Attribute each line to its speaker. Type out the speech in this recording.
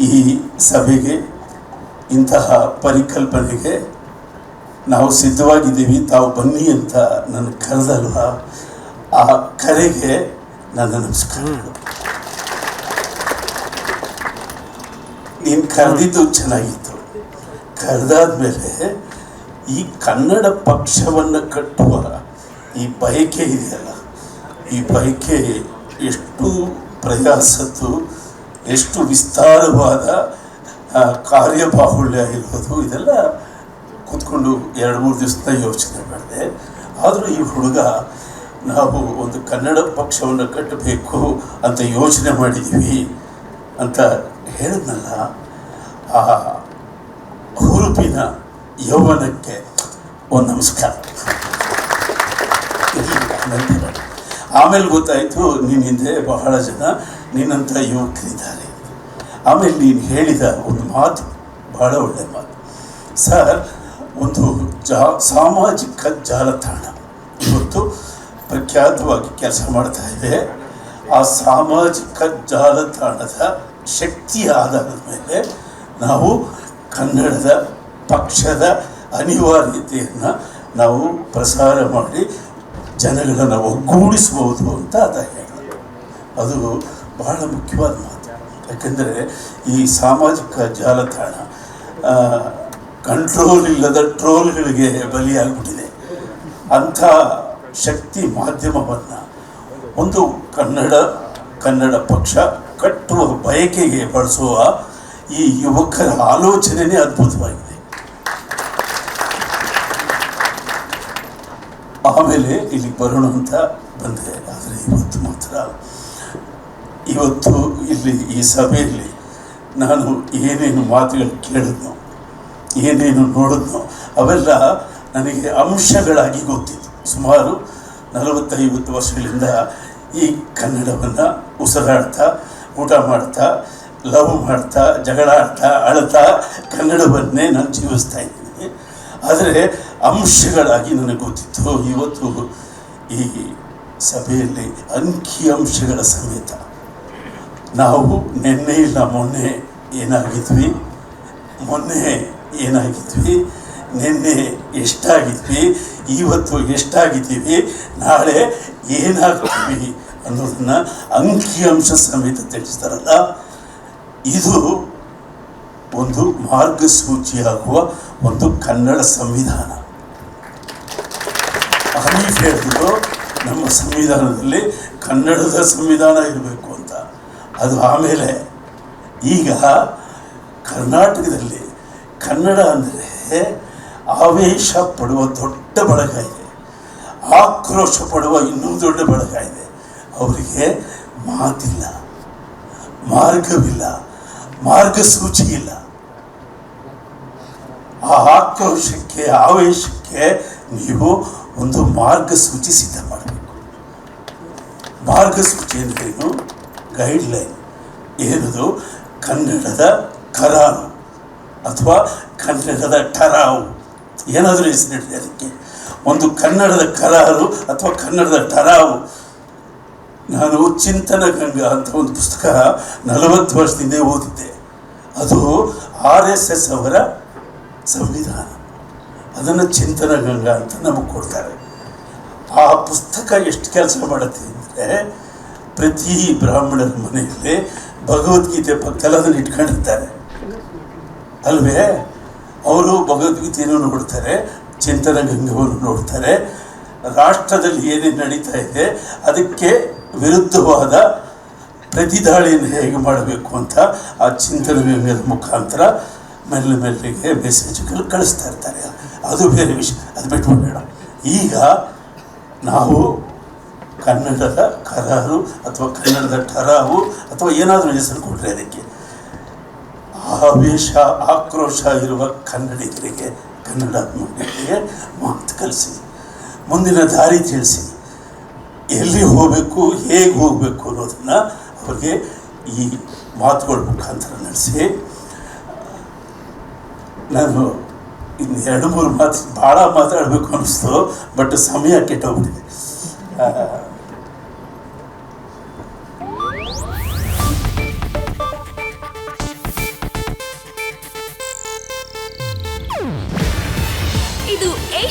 Speaker 1: ಈ ಸಭೆಗೆ, ಇಂತಹ ಪರಿಕಲ್ಪನೆಗೆ ನಾವು ಸಿದ್ಧವಾಗಿದ್ದೀವಿ, ತಾವು ಬನ್ನಿ ಅಂತ ನನ್ನ ಕರೆದಲ್ವ? ಆ ಕರೆಗೆ ನನ್ನ ನಮಸ್ಕಾರಗಳು ನೀನು ಕರೆದಿದ್ದು ಚೆನ್ನಾಗಿತ್ತು. ಕರೆದಾದ್ಮೇಲೆ ಈ ಕನ್ನಡ ಪಕ್ಷವನ್ನು ಕಟ್ಟುವ ಈ ಬಯಕೆ ಇದೆಯಲ್ಲ? ಈ ಬಯಕೆ ಎಷ್ಟು ಪ್ರಯಾಸದ್ದು? ಎಷ್ಟು ವಿಸ್ತಾರವಾದ ಕಾರ್ಯ ಕಾರ್ಯಬಾಹುಳ್ಯ ಇರ್ಬೋದು, ಇದೆಲ್ಲ ಕೂತ್ಕೊಂಡು ಎರಡು ಮೂರು ದಿವಸದ ಯೋಚನೆ ಮಾಡಿದೆ. ಆದರೂ ಈ ಹುಡುಗ, ನಾವು ಒಂದು ಕನ್ನಡ ಪಕ್ಷವನ್ನು ಕಟ್ಟಬೇಕು ಅಂತ ಯೋಚನೆ ಮಾಡಿದ್ದೀವಿ ಅಂತ ಹೇಳಿದ್ನಲ್ಲ, ಆ ಹುರುಪಿನ ಯೌವನಕ್ಕೆ ಒಂದು ನಮಸ್ಕಾರ. ಆಮೇಲೆ ಗೊತ್ತಾಯಿತು, ನಿನ್ನಿಂದೆ ಬಹಳ ಜನ ನಿನ್ನಂಥ ಯುವಕರಿದ್ದಾರೆ. ಆಮೇಲೆ ನೀನು ಹೇಳಿದ ಒಂದು ಮಾತು ಬಹಳ ಒಳ್ಳೆಯ ಮಾತು. ಸರ್, ಒಂದು ಜಾ, ಸಾಮಾಜಿಕ ಜಾಲತಾಣ. ಇವತ್ತು ಪ್ರಖ್ಯಾತವಾಗಿ ಕೆಲಸ ಮಾಡ್ತಾ ಇದೆ. ಆ ಸಾಮಾಜಿಕ ಜಾಲತಾಣದ ಶಕ್ತಿ ಆಧಾರದ ಮೇಲೆ ನಾವು ಕನ್ನಡದ ಪಕ್ಷದ ಅನಿವಾರ್ಯತೆಯನ್ನು ನಾವು ಪ್ರಸಾರ ಮಾಡಿ ಜನಗಳನ್ನು ಒಗ್ಗೂಡಿಸ್ಬೋದು ಅಂತ ಅದ ಹೇಳಿದ್ರು ಅದು ಬಹಳ ಮುಖ್ಯವಾದ ಮಾತು. ಯಾಕೆಂದರೆ ಈ ಸಾಮಾಜಿಕ ಜಾಲತಾಣ ಕಂಟ್ರೋಲ್ ಇಲ್ಲದ ಟ್ರೋಲ್ಗಳಿಗೆ ಬಲಿಯಾಗ್ಬಿಟ್ಟಿದೆ. ಅಂಥ ಶಕ್ತಿ ಮಾಧ್ಯಮವನ್ನು ಒಂದು ಕನ್ನಡ ಕನ್ನಡ ಪಕ್ಷ ಕಟ್ಟುವ ಬಯಕೆಗೆ ಬಳಸುವ ಈ ಯುವಕರ ಆಲೋಚನೆಯೇ ಅದ್ಭುತವಾಗಿದೆ. ಆಮೇಲೆ ಇಲ್ಲಿಗೆ ಬರೋಣ ಅಂತ ಬಂದೆ, ಆದರೆ ಇವತ್ತು ಮಾತ್ರ ಇವತ್ತು ಇಲ್ಲಿ ಈ ಸಭೆಯಲ್ಲಿ ನಾನು ಏನೇನು ಮಾತುಗಳು ಕೇಳಿದ್ನೋ, ಏನೇನು ನೋಡಿದ್ನೋ, ಅವೆಲ್ಲ ನನಗೆ ಅಂಶಗಳಾಗಿ ಗೊತ್ತಿತ್ತು. ಸುಮಾರು ನಲವತ್ತೈವತ್ತು ವರ್ಷಗಳಿಂದ ಈ ಕನ್ನಡವನ್ನು ಉಸಿರಾಡ್ತಾ, ಊಟ ಮಾಡ್ತಾ, ಲವ್ ಮಾಡ್ತಾ, ಜಗಳ ಆಡ್ತಾ, ಅಳ್ತಾ ಕನ್ನಡವನ್ನೇ ನಾನು ಜೀವಿಸ್ತಾ ಇದ್ದೀನಿ. ಆದರೆ ಅಂಶಗಳಾಗಿ ನನಗೆ ಗೊತ್ತಿತ್ತು, ಇವತ್ತು ಈ ಸಭೆಯಲ್ಲಿ ಅಂಕಿ ಅಂಶಗಳ ಸಮೇತ ನಾವು ನಿನ್ನೆ ಇಲ್ಲ, ಮೊನ್ನೆ ಏನಾಗಿದ್ವಿ? ಮೊನ್ನೆ ಏನಾಗಿದ್ವಿ? ನಿನ್ನೆ ಎಷ್ಟಾಗಿದ್ವಿ? ಇವತ್ತು ಎಷ್ಟಾಗಿದ್ದೀವಿ? ನಾಳೆ ಏನಾಗ್ತೀವಿ ಅನ್ನೋದನ್ನ ಅಂಕಿಅಂಶ ಸಮೇತ ತಿಳಿಸ್ತಾರಲ್ಲ. ಇದು ಒಂದು ಮಾರ್ಗಸೂಚಿಯಾಗುವ ಒಂದು ಕನ್ನಡ ಸಂವಿಧಾನ. ಹನೀಫ್ ಹೇಳಿದ್ರು ನಮ್ಮ ಸಂವಿಧಾನದಲ್ಲಿ ಕನ್ನಡದ ಸಂವಿಧಾನ ಇರಬೇಕು. ಅದು ಆಮೇಲೆ ಈಗ ಕರ್ನಾಟಕದಲ್ಲಿ ಕನ್ನಡ ಅಂದರೆ ಆವೇಶ ಪಡುವ ದೊಡ್ಡ ಬಳಗ ಇದೆ. ಆಕ್ರೋಶ ಪಡುವ ಇನ್ನೂ ದೊಡ್ಡ ಬಳಗ ಇದೆ. ಅವರಿಗೆ ಮಾತಿಲ್ಲ, ಮಾರ್ಗವಿಲ್ಲ, ಮಾರ್ಗಸೂಚಿ ಇಲ್ಲ. ಆ ಆಕ್ರೋಶಕ್ಕೆ, ಆವೇಶಕ್ಕೆ ನೀವು ಒಂದು ಮಾರ್ಗಸೂಚಿ ಸಿದ್ಧ ಮಾಡಬೇಕು. ಮಾರ್ಗಸೂಚಿ ಅಂದ್ರೇನು ಗೈಡ್ಲೈನ್ ಏನದು ಕನ್ನಡದ ಕರಾರು ಅಥವಾ ಕನ್ನಡದ ಟರಾವು. ಏನಾದರೂ ಹೆಸರಿಡ್ರಿ ಅದಕ್ಕೆ. ಒಂದು ಕನ್ನಡದ ಕರಾರು ಅಥವಾ ಕನ್ನಡದ ಟರಾವು. ನಾನು ಚಿಂತನ ಗಂಗಾ ಅಂತ ಒಂದು ಪುಸ್ತಕ ನಲವತ್ತು ವರ್ಷದಿಂದ ಓದಿದ್ದೆ. ಅದು ಆರ್ ಎಸ್ ಎಸ್ ಅವರ ಸಂವಿಧಾನ. ಅದನ್ನು ಚಿಂತನ ಗಂಗಾ ಅಂತ ನಮಗೆ ಕೊಡ್ತಾರೆ. ಆ ಪುಸ್ತಕ ಎಷ್ಟು ಕೆಲಸ ಮಾಡುತ್ತೆ ಅಂದರೆ ಪ್ರತಿ ಬ್ರಾಹ್ಮಣರ ಮನೆಯಲ್ಲಿ ಭಗವದ್ಗೀತೆ ಪಕ್ಕದಲ್ಲಿ ಇಟ್ಕೊಂಡಿರ್ತಾರೆ. ಅಲ್ವೇ? ಅವರು ಭಗವದ್ಗೀತೆಯನ್ನು ನೋಡ್ತಾರೆ ಚಿಂತನ ಗಂಗವನ್ನು ನೋಡ್ತಾರೆ. ರಾಷ್ಟ್ರದಲ್ಲಿ ಏನೇನು ನಡೀತಾ ಇದೆ, ಅದಕ್ಕೆ ವಿರುದ್ಧವಾದ ಪ್ರತಿದಾಳಿಯನ್ನು ಹೇಗೆ ಮಾಡಬೇಕು ಅಂತ ಆ ಚಿಂತನ ಗಂಗದ ಮುಖಾಂತರ ಮೆಲ್ಲ ಮೆಲ್ಲಿಗೆ ಮೆಸೇಜ್ಗಳು ಕಳಿಸ್ತಾ ಇರ್ತಾರೆ. ಅದು ಬೇರೆ ವಿಷಯ, ಅದು ಬಿಟ್ಬಿಡೋಣ ಈಗ ನಾವು ಕನ್ನಡದ ಕರಾರು ಅಥವಾ ಕನ್ನಡದ ಟರಾವು ಅಥವಾ ಏನಾದರೂ ಹೆಸರು ಕೊಟ್ಟರೆ ಅದಕ್ಕೆ. ಆವೇಶ, ಆಕ್ರೋಶ ಇರುವ ಕನ್ನಡಿಗರಿಗೆ, ಕನ್ನಡ ಮಕ್ಕಳಿಗೆ ಮಾತು ಕಲಿಸಿ. ಮುಂದಿನ ದಾರಿ ತಿಳಿಸಿ. ಎಲ್ಲಿ ಹೋಗಬೇಕು, ಹೇಗೆ ಹೋಗಬೇಕು ಅನ್ನೋದನ್ನು ಅವ್ರಿಗೆ ಈ ಮಾತುಗಳ ಮುಖಾಂತರ ನಡೆಸಿ. ನಾನು ಇನ್ನು ಎರಡು ಮೂರು ಮಾತು, ಭಾಳ ಮಾತಾಡಬೇಕು ಅನ್ನಿಸ್ತು ಬಟ್ ಸಮಯ ಕೆಟ್ಟೋಗ್ಬಿಟ್ಟಿದೆ.